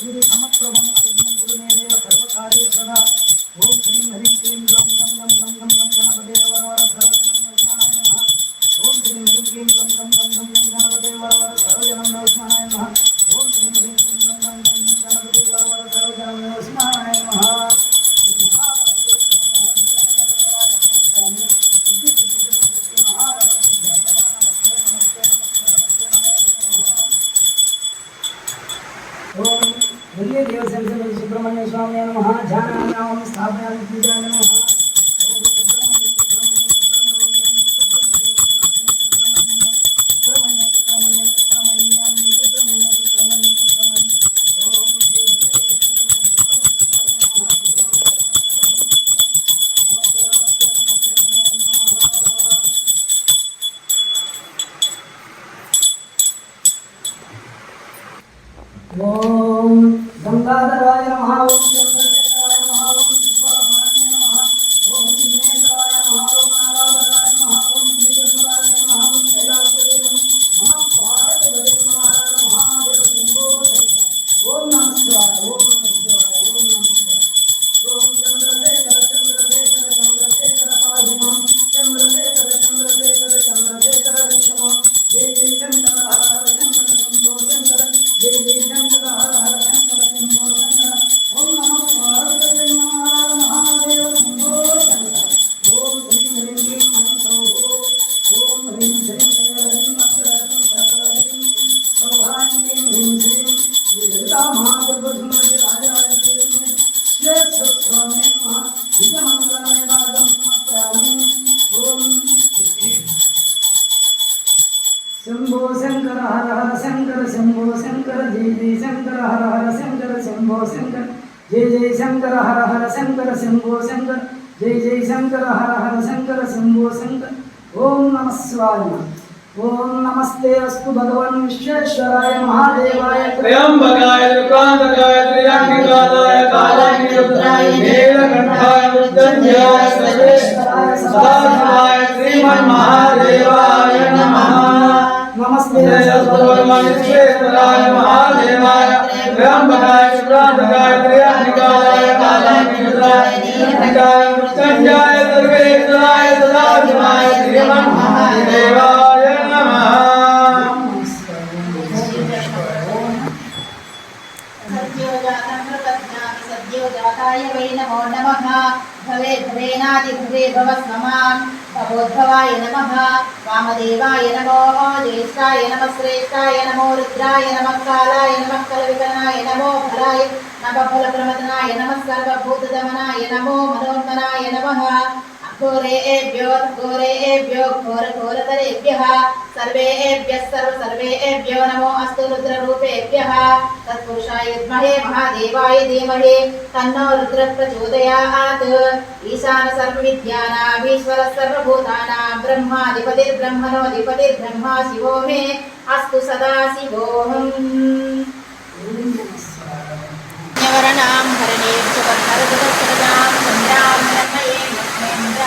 ఓం వెల్లి దేవసేన సుబ్రహ్మణ్య స్వామి నమః ధ్యానాయాం స్థాపయామి పూజాయ నమః ఓం Obrigada, शंभो शंकर, हर हर शंकर, शंभो शंकर, जय जय शंकर, हर हर शंकर, शंभो शंकर, जय जय शंकर, हर हर शंकर, शंभो शंकर, जय जय शंकर, हर हर शंकर, शंभो शंकर। ओम नम शिवाय। ओम नमस्ते अस्तु भगवान विश्वेश्वराय महादेवाय। त्र्यंबकाय त्रिकांतकाय त्रियांगिकाय कालाय रुद्राय नीलकंठाय मुद्गंध्याय सर्वेश्वराय, सदाशिवाय श्रीमन महा श्वेतराय महादेवाय ब्रह्मणाय शुक्रांतकाय क्रियानिकाय कालानिकाय निकाय संजय सर्वेश्वराय सदाशिवाय श्रीमन् महादेवाय नमः सद्योजाताय वै नमो नमः भवे भवेनादि भवे भव समान् भवोद्भवाय नमः वामदेवाय नमो ज्येष्ठाय नमः श्रेष्ठाय नमो रुद्राय नमः कालाय नमः कलविकरणाय नमो फलाय नमः फलप्रमदनाय नमः सर्वभूतदमनाय नमो मनोन्मनाय नमः घोरेभ्यो घोरेभ्यो घोर, घोरतरेभ्यः। सर्वेभ्यः सर्व, सर्वेभ्यो नमो अस्तु रुद्ररूपेभ्यः। तत्पुरुषाय विद्महे, महादेवाय धीमहि। तन्नो रुद्रः प्रचोदयात् ईशानसर्वविद्यानाम् ईश्वरः सर्वभूतानां ब्रह्माधिपतिर्ब्रह्मणोऽधिपतिर्ब्रह्मा शिवो मे। अस्तु सदा शिवोऽहम्। वरणां हरणेभ्यः सर्वदा चन्द्रां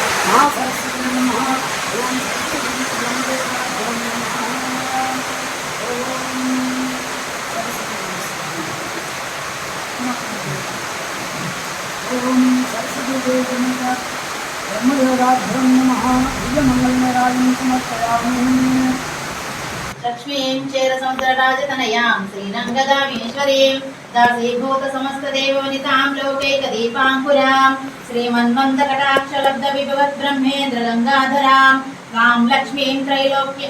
లక్ష్మీంద్రాదరే గోమావహ మహావహజరదేవో లక్ష్మీమనపదామిని నిత్యాం రంజీంద్రాం సంవేదానం అష్టమూర్ధామసమస్యాం అర్పినాదశోదినీం దేవేం శ్రీమాదేవి సదా సంతోస్మితామిరణ్యప్రాకారమాద్రాం దేం యుక్తాం దాసీభూత సమస్త విభవత్ బ్రహ్మేంద్ర గంగాధరాం వాం లక్ష్మీం త్రైలోక్య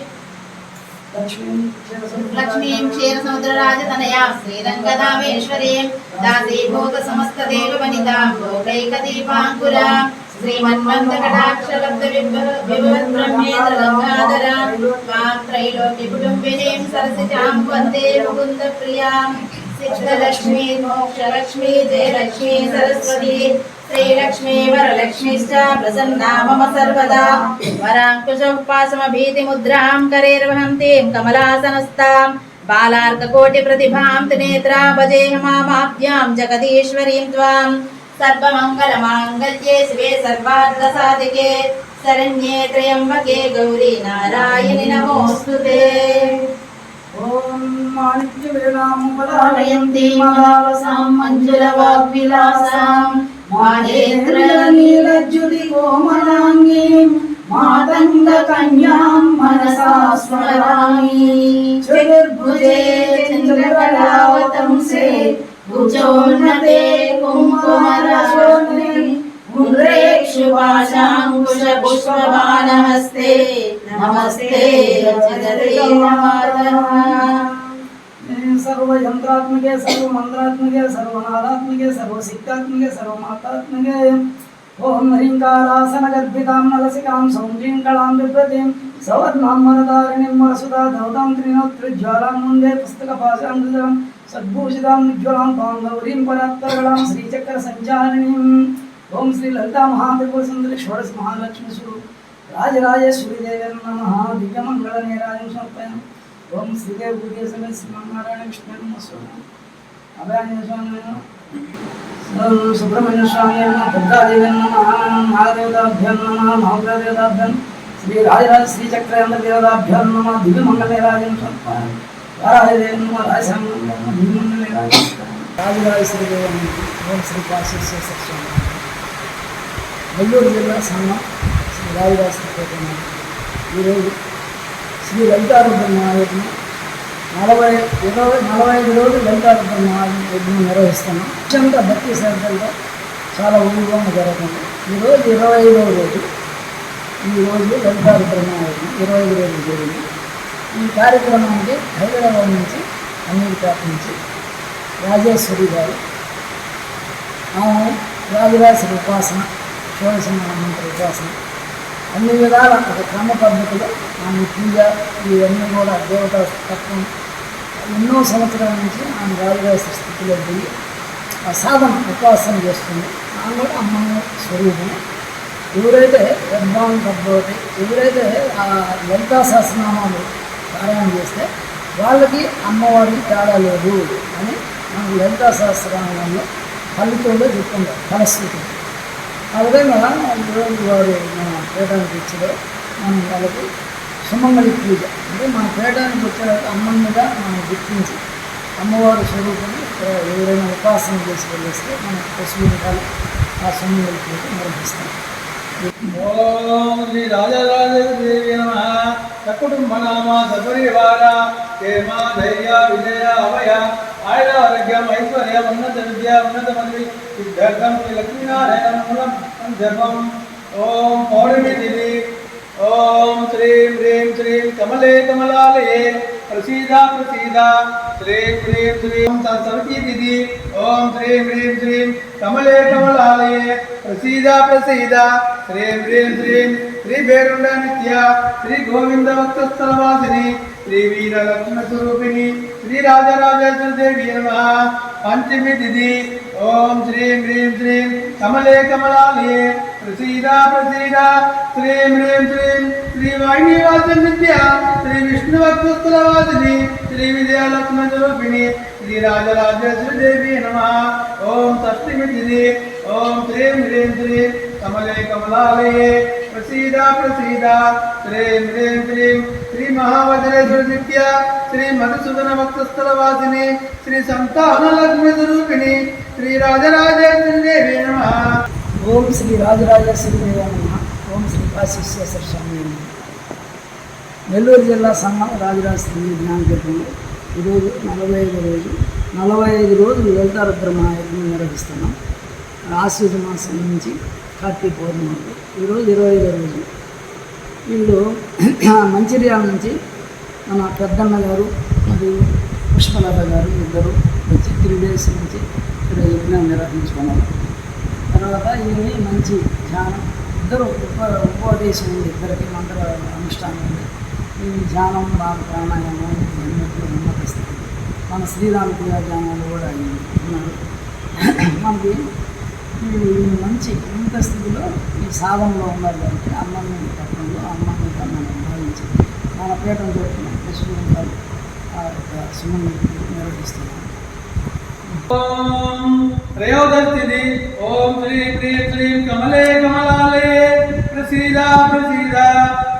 లక్ష్మీం క్షీరసముద్రరాజతనయా శ్రీరంగదామేశ్వరీం దాసీభూత సమస్త దేవవనితాం లోకైకదీపాంకురాం శ్రీమన్మంతకటాక్షలబ్ధ విభవత్ బ్రహ్మేంద్ర గంగాధరాం వాం త్రైలోక్య కుటుంబినీం సరసిజాం వందే ముకుంద ప్రియాం సిద్ధలక్ష్మీ మోక్షలక్ష్మీ జయలక్ష్మీ సరస్వతి శ్రీలక్ష్మీ వరలక్ష్మీశ్చ ప్రసన్నా మమ సర్వదా వరాంకుశోపాసమభీతిముద్రాం కరేర్వహంతీం కమలాసనస్తాం బాలార్కకోటిప్రతిభాం త్రినేత్రా భజేహ భజేహమామాభ్యాం జగదీశ్వరీం త్వాం సర్వమంగళమాంగళ్యే శివే సర్వార్థసాధికే శరణ్యే త్రయంబకే గౌరీ నారాయణి నమోస్తుతే ఓం మాణిక్య వేదాం పాలయంతి మహారసాం మంజుల వాగ్విలాసాం మానేంద్ర నీలజ్యుతి కోమలాంగీం मुद्रेक्षुपाशाङ्कुशपुष्पबाणहस्ते नमस्ते सर्वयन्त्रात्मके सर्वमन्त्रात्मके सर्वनादात्मके सर्वसिद्धात्मके सर्वमातात्मके ॐ ह्रीङ्कारासनगर्भितां नलसिकां सौन्द्रीं सद्भूषितां ओम श्री ललिता महादेव सुंदर षोड़श महालक्ष्मी स्वरूप। राजराजेश्वरी देव नम। दिव्यमंगल नीराज समर्पयाम ओम श्रीदेव गुरुदेव समेत श्रीमन्नारायण विष्णु नमः अभयानंद स्वामी स्वामी श्री राजराज श्री राजराज ओम श्री నెల్లూరు జిల్లా సంఘం శ్రీ రాజరాజ ఈరోజు శ్రీ లలితారుద్ర మహాయజ్ఞం. నలభై ఇరవై నలభై ఐదు రోజులు లలితారుద్ర మహాయజ్ఞం నిర్వహిస్తున్నాం. అత్యంత భక్తి శ్రద్ధలతో చాలా ఉద్యోగంగా జరుగుతుంది. ఈరోజు ఇరవై ఐదవ రోజు. ఈ రోజు లలితారుద్ర మహాయజ్ఞం ఇరవై ఐదు రోజులు జరిగింది. ఈ కార్యక్రమానికి హైదరాబాద్ నుంచి అమెరికా నుంచి రాజేశ్వరి గారు. ఆమె రాజరాశి ఉపాసన షోడశ మంత్ర ఉపాసన అన్ని విధాల ఒక క్రమ పద్ధతిలో ఆమె పూజ ఇవన్నీ కూడా దేవతా తత్వం. ఎన్నో సంవత్సరాల నుంచి ఆమె రాజరాజేశ్వరి స్థితిలో పోయి ఆ సాధన ఉపాసన చేస్తుంది. ఆమె కూడా అమ్మమ్మ స్వరూపం ఎవరైతే యద్భావం పద్ధతి ఎవరైతే ఆ లలితా సహస్రనామాలు పారాయణ చేస్తే వాళ్ళకి అమ్మవారికి తేడా లేదు అని మనకు లలితా సహస్రనామాల్లో ఫలితంలో చెప్తుంటారు. ఫలశ్రుతి ఆ విధంగా ఈరోజు వారు మన పీఠానికి ఇచ్చారు మనం వాళ్ళకి సుమంగళి పూజ. అంటే మన పీఠానికి వచ్చే అమ్మమ్మగా మనం గుర్తించి అమ్మవారి స్వరూపం ఎవరైనా ఉపాసన చేసి వెళ్ళేస్తే మన పశువులు ఆ సుమంగళి పూజ నిర్వహిస్తాం. ఓం శ్రీ రాజరాజదేవి నమ. సకుటుంబ నామ సపరివార. క్షేమ ధైర్య విజయ అభయ. ఆయుర ఆరోగ్యం ఐశ్వర్య ఉన్నత విద్య ఉన్నత మంది సిద్ధార్థం శ్రీ లక్ష్మీనారాయణ మూలం జపం ఓం పౌర్ణమి దివి ఓం శ్రీం హ్రీం శ్రీం కమలే కమలాలయే ప్రసీద ప్రసీద శ్రీం హ్రీం శ్రీం సరస్వతీ తిథి ఓం శ్రీం హ్రీం శ్రీం కమలే కమలాలయే ప్రసీద ప్రసీద శ్రీం హ్రీం శ్రీం శ్రీ భేరుండ నిత్య శ్రీ గోవింద భక్తస్థలవాసిని శ్రీ వీర లక్ష్మణ స్వరూపిణి శ్రీ రాజరాజేశ్వర దేవి నమ పంచమి తిథి. ఓం శ్రీం హ్రీం శ్రీం కమలే కమలాలయే. ప్రసీద ప్రసీద. శ్రీం హ్రీం శ్రీం శ్రీ వాణివాస నిత్య శ్రీ విష్ణు వాసిని శ్రీ విజయలక్ష్మణ స్వరూపిణి శ్రీ రాజరాజేశ్వరి దేవి నమ. ఓం షష్ఠమి తిథి. ఓం శ్రీం హ్రీం శ్రీం కమలే కమలాలయే. ప్రసీద ప్రసీద శ్రీం హ్రీం శ్రీం శ్రీ మహావజ్రేశ్వర నిత్య శ్రీ మధుసూదన భక్తస్థల వాసిని శ్రీ సంతాన లక్ష్మి స్వరూపిణి శ్రీ రాజరాజేశ్వర దేవి నమ. ఓం శ్రీ రాజరాజేశ్వరి దేవ నమ. ఓం శ్రీ కాశీశ్వేశ్వర స్వామి నెల్లూరు జిల్లా సంఘం రాజరాజేశ్వరి జ్ఞానం ఈరోజు నలభై ఐదు రోజు నలభై ఐదు రోజులు లలితారుద్ర మహాయజ్ఞం నిర్వహిస్తున్నాం. ఆశ్వజ మాసం నుంచి కార్తీక పౌర్ణమి ఈరోజు ఇరవై ఐదో రోజు. వీళ్ళు మంచిర్యాల నుంచి మన పెద్దన్న గారు మరియు పుష్పలత గారు ఇద్దరు. వచ్చి త్రీ డేస్ నుంచి ఇక్కడ యజ్ఞం నిర్వహించుకున్నారు. తర్వాత ఇవి మంచి ధ్యానం. ఇద్దరు ఉప ఉపదేశం ఉంది. ఇద్దరికి మంత్ర అనుష్ఠానం ఉంది. ఈ ధ్యానం బాగా ప్రాణాయామం ఎన్నట్లు ఉన్నతిస్తుంది మన శ్రీరామప్రియ ధ్యానాలు కూడా ఉన్నారు. మనకి మంచి ఉన్నత స్థితిలో ఈ సాధనలో ఉన్నారు కాబట్టి అమ్మని పట్టణంలో అమ్మని కమ్మని భావించి మన పీఠం జరుగుతున్నాం పశువులు ఆ యొక్క సుమని నిర్వహిస్తున్నాం ఓం త్రయోదశిది. ఓం శ్రీ శ్రీ శ్రీ కమలే కమలాలే. ప్రసీద ప్రసీద.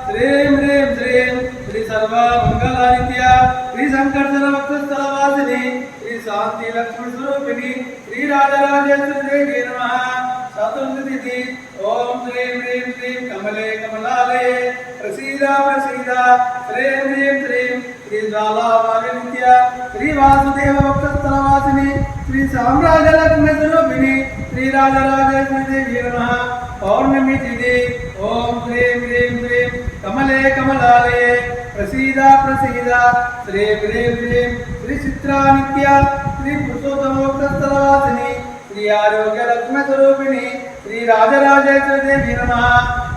శ్రీం హ్రీం శ్రీం. శ్రీ సర్వ మంగళాదిత్య శ్రీ సంకర్షణ వక్షస్థల వాసిని శ్రీ శాంతి లక్ష్మీ స్వరూపిణి. శ్రీ రాజరాజేశ్వరి నమ చతుర్దశి ఓం శ్రీం హ్రీం శ్రీం కమలే కమలాలే ప్రసీద ప్రసీద. శ్రీం హ్రీం శ్రీం శ్రీ జ్వాలావాగనిత్య శ్రీ వాసుదేవ వక్షస్థల వాసిని శ్రీ సామ్రాజ్యలక్ష్మి స్వరూపిణి శ్రీ రాజరాజేశ్వరి దేవి నమ పౌర్ణమి తిథి. ఓం శ్రీం హ్రీం శ్రీం కమలే కమలాలే ప్రసీద ప్రసీద. శ్రీ హ్రీం శ్రీం శ్రీ చిత్రానిత్య. శ్రీ పురుషోత్తమోక్తస్థల శ్రీ ఆరోగ్య లక్ష్మి స్వరూపిణి శ్రీ రాజరాజేశ్వరి దేవి నమ.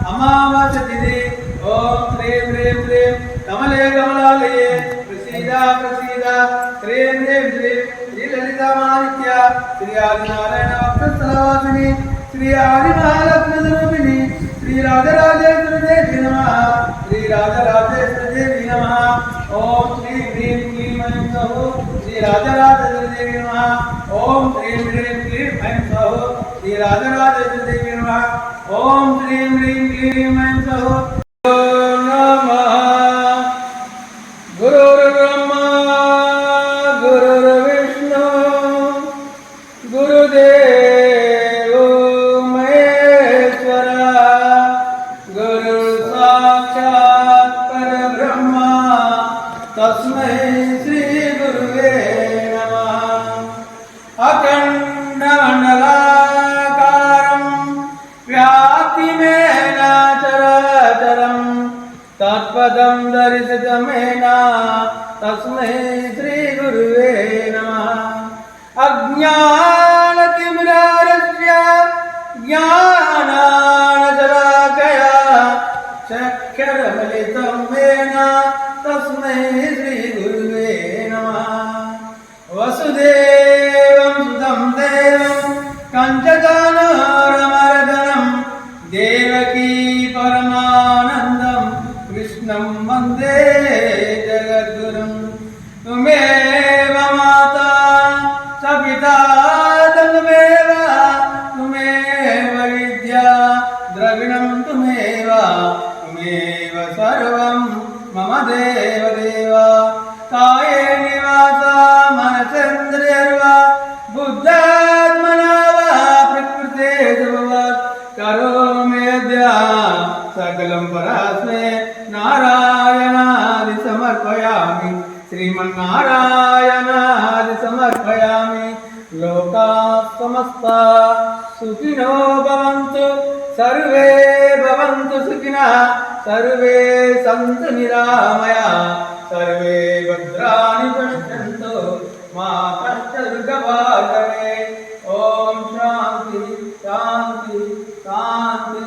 అమావాస తిథి ఓం శ్రీం హ్రీం శ్రీం కమలే కమలాలయే. ప్రసీద ప్రసీద. శ్రీం హ్రీం శ్రీం శ్రీ లలితామానిత్య శ్రీ ఆదినారాయణ వక్షస్థలవాసిని శ్రీ ఆది మహాలక్ష్మి స్వరూపిణి శ్రీ రాజరాజేశ్వరి దేవి నమ. శ్రీ రాజరాజ శ్రీ రాజరాజేశ్వరి దేవి నమ ఓం హ్రీం హ్రీం క్లీం ఐం సహో శ్రీ రాజరాజేశ్వరి దేవి నమ ఓం హ్రీం హ్రీం క్లీం दर्शितमेना तस्मै श्रीगुरुवे नमः। अज्ञानतिमिरारस्य ज्ञानानजराकया चक्षरफलितं मेना तस्मै మమ కాయే నివాస మనచంద్రియర్వా బుద్ధాత్మనా ప్రకృతే ధ్రువవత్ కరోమ్యద్య సకలం పరాస్మే నారాయణాది సమర్పయామి శ్రీమన్నారాయణాది సమర్పయామి లోకా సమస్త సుఖినో భవంతు సర్వే భవంతు సుఖినః సర్వే సంతు నిరామయ సర్వే భద్రాణి పశ్యంతు మా కష్టదుర్గభాగమే ఓం శాంతి శాంతి శాంతి